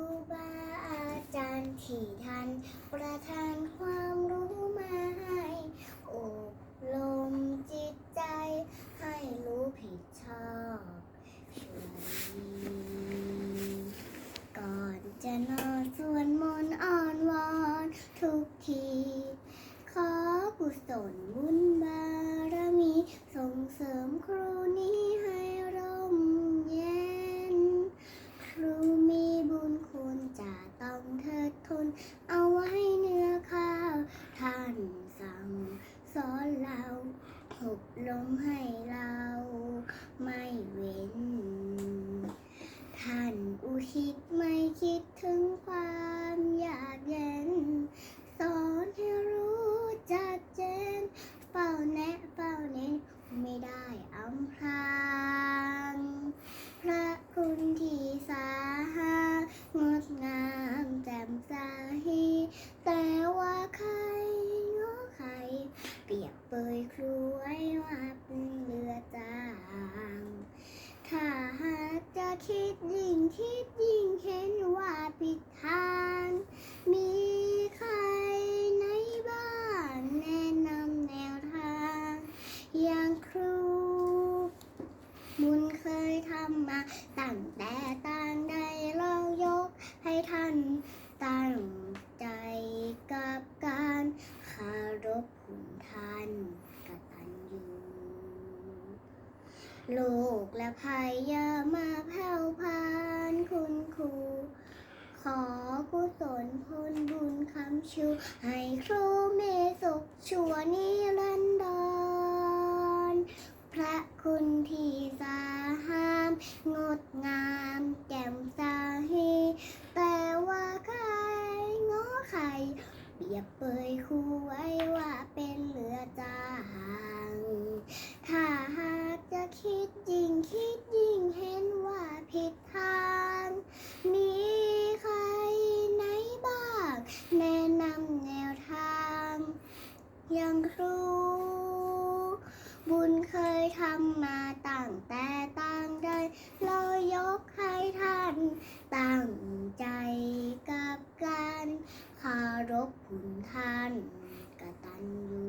ครูบาอาจารย์ที่ท่านประทานความรู้มาให้อบรมจิตใจให้รู้ผิดชอบช่วดีก่อนจะนอนสวดมนต์อ่อนวอนทุกที ขอกุศลบุญบารมีส่งเสริมครูนี้ให้ร่มเย็น ครูมีบุญคุณจะต้องเทิดทุน เอาไว้เนื้อข้าว ท่านสั่งสอนเรา อบรมให้เราไม่เว้น ท่านอุทิศไม่คิดถึงความอยากเย็น สอนให้รู้จัดเจน เฝ้าแนะเฝ้าเน้นไม่ได้อำพราง พระคุณที่สาหางดงามแจ่มใสแต่ว่าใครง้อใคร เปรียบเปยครูไว้ว่าเป็นเรือจาง ถ้าหากจะ คิดยิ่งคิดยิ่งเห็นว่าผิดทาง มีใครในบ้านแนะนำแนวทาง อย่างครู มุนเคยทำมาตั้งแต่ต่างใดเรายกให้ท่านตั้งใจกับการคารพคุณท่านกตัญญู โลูกและภัยอย่ามาแผ่วพานคุณครู ขอกุศลผลบุญคำชูให้ครูเมสุขชัวนิรันดร พระคุณที่สาหาม งดงามแจ่มใสแต่ว่าใครง้อใครเปียบเปยครูไว้ว่าเป็นเรือจาง ถ้าหากจะคิดยิ่งคิดยิ่งเห็นว่าผิดทาง มีใครไหนบ้าง แนะนำแนวทาง อย่างครู บุญเค ยทำมาตั้งแต่ต่างใดเรายกให้ท่านตั้งใจกับการคารพคุณท่านกตัญญู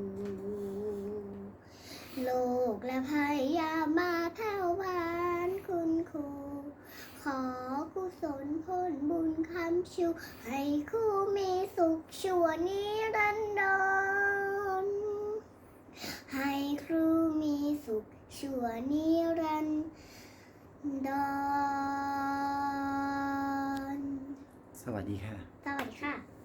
โลกและภัยยามาแผ่วพานคุณครู ขอกุศลผลบุญคำชู ให้ครูมีสุขชั่วนิรันดร ให้ครูมีสุข ชั่วนิรันดรสวัสดีค่ะ สวัสดีค่ะ